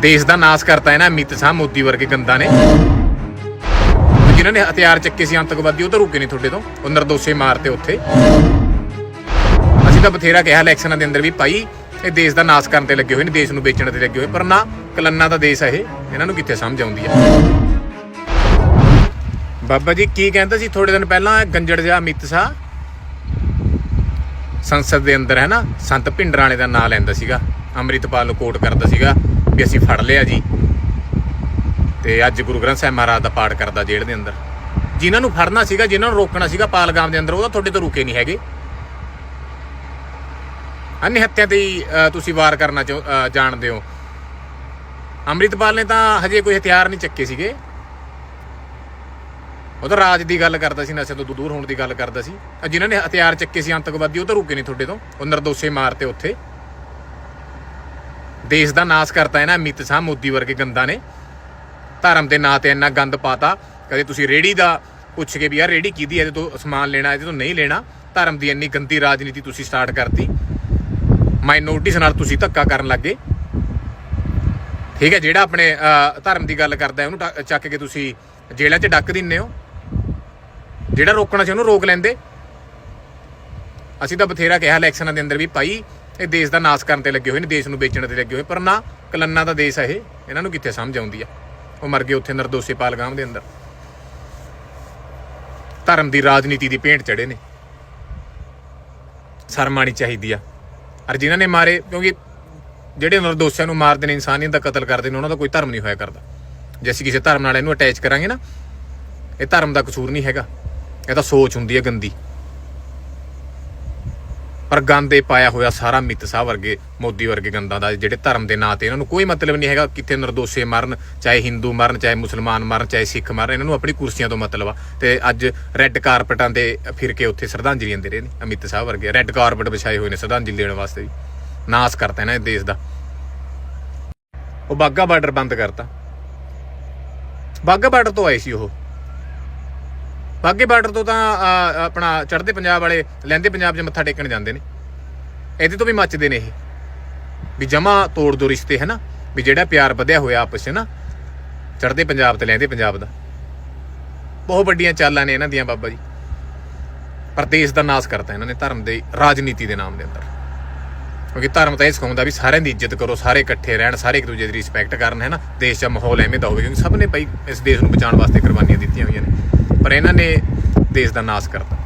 ਦੇਸ਼ ਦਾ ਨਾਸ ਕਰਤਾ ਹੈ ਨਾ ਅਮਿਤ ਸ਼ਾਹ, ਮੋਦੀ ਵਰਗੇ ਗੰਦਾ ਨੇ। ਜਿਨ੍ਹਾਂ ਨੇ ਹਥਿਆਰ ਚੱਕੇ ਸੀ ਅੰਤਕਵਾਦੀ ਉਹ ਤਾਂ ਰੁਕੇ ਨਹੀਂ ਤੁਹਾਡੇ ਤੋਂ। ਉਹ ਨਿਰਦੋਸ਼ੇ ਮਾਰਤੇ ਉੱਥੇ। ਅਸੀਂ ਤਾਂ ਬਥੇਰਾ ਕਿਹਾ, ਇਲੈਕਸ਼ਨਾਂ ਦੇ ਅੰਦਰ ਵੀ, ਭਾਈ, ਇਹ ਦੇਸ਼ ਦਾ ਨਾਸ ਕਰਨ ਤੇ ਲੱਗੇ ਹੋਏ ਨੇ, ਦੇਸ਼ ਨੂੰ ਵੇਚਣ ਤੇ ਲੱਗੇ ਹੋਏ ਪਰ ਨਾ, ਕਲੰਨਾ ਦਾ ਦੇਸ਼ ਹੈ ਇਹ। ਇਹਨਾਂ ਨੂੰ ਕਿੱਥੇ ਸਮਝ ਆਉਂਦੀ ਹੈ ਬਾਬਾ ਜੀ, ਕੀ ਕਹਿੰਦਾ ਸੀ ਥੋੜੇ ਦਿਨ ਪਹਿਲਾਂ ਗੰਜੜ ਜਿਹਾ ਅਮਿਤ ਸ਼ਾਹ? ਸੰਸਦ ਦੇ ਅੰਦਰ, ਹੈ ਨਾ? ਸੰਤ ਭਿੰਡਰਾਂ ਵਾਲੇ ਦਾ ਨਾਂ ਲੈਂਦਾ ਸੀਗਾ। ਅੰਮ੍ਰਿਤਪਾਲ ਨੂੰ ਕੋਟ ਕਰਦਾ ਸੀਗਾ। ਵੀ ਅਸੀਂ ਫੜ ਲਿਆ ਜੀ। ਤੇ ਅੱਜ ਗੁਰੂ ਗ੍ਰੰਥ ਸਾਹਿਬ ਮਹਾਰਾਜ ਦਾ ਪਾਠ ਕਰਦਾ ਜੇਲ੍ਹ ਦੇ ਅੰਦਰ। ਜਿਨ੍ਹਾਂ ਨੂੰ ਫੜਨਾ ਸੀਗਾ ਜਿਨ੍ਹਾਂ ਨੂੰ ਰੋਕਣਾ ਸੀਗਾ ਪਾਲਗਾਮ ਦੇ ਅੰਦਰ ਉਹ ਤੁਹਾਡੇ ਤੋਂ ਰੁਕੇ ਨਹੀਂ ਹੈਗੇ। ਅਨਿ ਹੱਤਿਆ ਤੇ ਤੁਸੀਂ ਵਾਰ ਕਰਨਾ ਚਾਹੋ- ਜਾਣਦੇ ਹੋ। ਅੰਮ੍ਰਿਤਪਾਲ ਨੇ ਤਾਂ ਹਜੇ ਕੋਈ ਹਥਿਆਰ ਨਹੀਂ ਚੱਕੇ ਸੀਗੇ। ਉਹ ਤਾਂ ਰਾਜ ਦੀ ਗੱਲ ਕਰਦਾ ਸੀ ਨਸ਼ੇ ਤੋਂ ਦੂਰ ਹੋਣ ਦੀ ਗੱਲ ਕਰਦਾ ਸੀ। ਅ, ਜਿਨ੍ਹਾਂ ਨੇ ਹਥਿਆਰ ਚੱਕੇ ਸੀ ਅੰਤਕਵਾਦੀ ਉਹ ਤਾਂ ਰੁਕੇ ਨਹੀਂ ਤੁਹਾਡੇ ਤੋਂ। ਉਹ ਨਿਰਦੋਸ਼ੇ ਮਾਰਤੇ ਉੱਥੇ। ਦੇਸ਼ ਦਾ ਨਾਸ ਕਰਤਾ ਹੈ ਨਾ ਅਮਿਤ ਸ਼ਾਹ ਮੋਦੀ ਵਰਗੇ ਗੰਦਾ ਨੇ। ਧਰਮ ਦੇ ਨਾਂ ਤੇ ਇੰਨਾ ਗੰਦ ਪਾਤਾ। ਕਦੇ ਤੁਸੀਂ ਰੇੜੀ ਦਾ ਪੁੱਛ ਕੇ ਵੀ ਯਾਰ ਰੇੜੀ ਕਿਹਦੀ ਹੈ? ਇਹਦੇ ਤੋਂ ਸਮਾਨ ਲੈਣਾ, ਇਹਦੇ ਤੋਂ ਨਹੀਂ ਲੈਣਾ। ਧਰਮ ਦੀ ਇੰਨੀ ਗੰਦੀ ਰਾਜਨੀਤੀ ਤੁਸੀਂ ਸਟਾਰਟ ਕਰਤੀ। ਮਾਈਨੋਰਟੀਜ਼ ਨਾਲ ਤੁਸੀਂ ਧੱਕਾ ਕਰਨ ਲੱਗੇ ਠੀਕ ਹੈ, ਜਿਹੜਾ ਆਪਣੇ ਧਰਮ ਦੀ ਗੱਲ ਕਰਦਾ ਉਹਨੂੰ ਚੱਕ ਕੇ ਤੁਸੀਂ ਜੇਲ੍ਹਾਂ 'ਚ ਡੱਕ ਦਿੰਨੇ ਹੋ। ਜਿਹੜਾ ਰੋਕਣਾ ਸੀ ਉਹਨੂੰ ਰੋਕ ਲੈਂਦੇ। ਅਸੀਂ ਤਾਂ ਬਥੇਰਾ ਕਿਹਾ ਇਲੈਕਸ਼ਨਾਂ ਦੇ ਅੰਦਰ ਵੀ ਭਾਈ ਇਹ ਦੇਸ਼ ਦਾ ਨਾਸ ਕਰਨ ਤੇ ਲੱਗੇ ਹੋਏ ਨੇ, ਦੇਸ਼ ਨੂੰ ਵੇਚਣ ਤੇ ਲੱਗੇ ਹੋਏ ਪਰ ਨਾ ਕਲੰਨਾ ਦਾ ਦੇਸ਼ ਹੈ ਇਹ, ਇਹਨਾਂ ਨੂੰ ਕਿੱਥੇ ਸਮਝ ਆਉਂਦੀ ਆ? ਉਹ ਮਰ ਗਏ ਉੱਥੇ ਨਿਰਦੋਸ਼ੇ ਪਾਲਗਾਮ ਦੇ ਅੰਦਰ। ਧਰਮ ਦੀ ਰਾਜਨੀਤੀ ਦੀ ਭੇਂਟ ਚੜੇ ਨੇ। ਸ਼ਰਮ ਆਉਣੀ ਚਾਹੀਦੀ ਆ। ਔਰ ਜਿਨ੍ਹਾਂ ਨੇ ਮਾਰੇ, ਕਿਉਂਕਿ ਜਿਹੜੇ ਨਿਰਦੋਸ਼ਾਂ ਨੂੰ ਮਾਰਦੇ ਨੇ ਇਨਸਾਨੀਅਤ ਦਾ ਕਤਲ ਕਰਦੇ ਨੇ ਉਹਨਾਂ ਦਾ ਕੋਈ ਧਰਮ ਨਹੀਂ ਹੋਇਆ ਕਰਦਾ। ਜੇ ਅਸੀਂ ਕਿਸੇ ਧਰਮ ਨਾਲ ਇਹਨੂੰ ਅਟੈਚ ਕਰਾਂਗੇ ਨਾ, ਇਹ ਧਰਮ ਦਾ ਕਸੂਰ ਨਹੀਂ ਹੈਗਾ। ਇਹ ਤਾਂ ਸੋਚ ਹੁੰਦੀ ਹੈ ਗੰਦੀ। ਪਰ ਗੰਦੇ ਪਾਇਆ ਹੋਇਆ ਸਾਰਾ ਮਿੱਤ ਸਾਹਿਬ ਵਰਗੇ, ਮੋਦੀ ਵਰਗੇ ਗੰਦਾਂ ਦਾ, ਜਿਹੜੇ ਧਰਮ ਦੇ ਨਾਂ ਤੇ ਇਹਨਾਂ ਨੂੰ ਕੋਈ ਮਤਲਬ ਨਹੀਂ ਹੈਗਾ ਕਿੱਥੇ ਨਿਰਦੋਸ਼ੇ ਮਰਨ, ਚਾਹੇ ਹਿੰਦੂ ਮਰਨ, ਚਾਹੇ ਮੁਸਲਮਾਨ ਮਰਨ, ਚਾਹੇ ਸਿੱਖ ਮਰਨ, ਇਹਨਾਂ ਨੂੰ ਆਪਣੀ ਕੁਰਸੀਆਂ ਤੋਂ ਮਤਲਬ ਆ। ਤੇ ਅੱਜ ਰੈੱਡ ਕਾਰਪਟਾਂ ਤੇ ਫਿਰ ਕੇ ਉੱਥੇ ਸ਼ਰਧਾਂਜਲੀ ਦਿੰਦੇ ਰਹੇ ਨੇ, ਅਮਿਤ ਸ਼ਾਹ ਵਰਗੇ। ਰੈੱਡ ਕਾਰਪਟ ਵਿਛਾਏ ਹੋਏ ਨੇ ਸ਼ਰਧਾਂਜਲੀ ਦੇਣ ਵਾਸਤੇ ਵੀ। ਨਾਸ ਕਰਤਾ ਇਹਨਾਂ ਦੇਸ਼ ਦਾ। ਉਹ ਬਾਗਾ ਬਾਰਡਰ ਬੰਦ ਕਰਤਾ। ਬਾਗਾ ਬਾਰਡਰ ਤੋਂ ਆਏ ਸੀ ਉਹ। ਬਾਗੇ ਬਾਰਡਰ ਤੋਂ ਤਾਂ ਆਪਣਾ ਚੜ੍ਹਦੇ ਪੰਜਾਬ ਵਾਲੇ, ਲੈਂਦੇ ਪੰਜਾਬ 'ਚ ਮੱਥਾ ਟੇਕਣ ਜਾਂਦੇ ਨੇ। ਇਹਦੇ ਤੋਂ ਵੀ ਮੱਚਦੇ ਨੇ ਇਹ। ਵੀ ਜਮਾ ਤੋੜ ਦੋ ਰਿਸ਼ਤੇ ਹੈ ਨਾ ਵੀ ਜਿਹੜਾ ਪਿਆਰ ਵਧਿਆ ਹੋਇਆ ਆਪਸ 'ਚ ਨਾ ਚੜ੍ਹਦੇ ਪੰਜਾਬ ਤੇ ਲੈਂਦੇ ਪੰਜਾਬ ਦਾ। ਬਹੁਤ ਵੱਡੀਆਂ ਚਾਲਾਂ ਨੇ ਇਹਨਾਂ ਦੀਆਂ, ਬਾਬਾ ਜੀ। ਪਰ ਦੇਸ਼ ਦਾ ਨਾਸ ਕਰਤਾ ਇਹਨਾਂ ਨੇ ਧਰਮ ਦੇ, ਰਾਜਨੀਤੀ ਦੇ ਨਾਮ ਦੇ ਅੰਦਰ। ਕਿਉਂਕਿ ਧਰਮ ਤਾਂ ਇਹ ਸਿਖਾਉਂਦਾ ਵੀ ਸਾਰਿਆਂ ਦੀ ਇੱਜ਼ਤ ਕਰੋ, ਸਾਰੇ ਇਕੱਠੇ ਰਹਿਣ, ਸਾਰੇ ਇੱਕ ਦੂਜੇ ਦੀ ਰਿਸਪੈਕਟ ਕਰਨ ਹੈ ਨਾ ਦੇਸ਼ ਦਾ ਮਾਹੌਲ ਐਵੇਂ ਦਾ ਹੋਵੇ, ਕਿਉਂਕਿ ਸਭ ਨੇ ਭਾਈ ਇਸ ਦੇਸ਼ ਨੂੰ ਬਚਾਉਣ ਵਾਸਤੇ ਕੁਰਬਾਨੀਆਂ ਦਿੱਤੀਆਂ ਹੋਈਆਂ ਨੇ। ਪਰ ਇਹਨਾਂ ਨੇ ਦੇਸ਼ ਦਾ ਨਾਸ ਕਰਤਾ।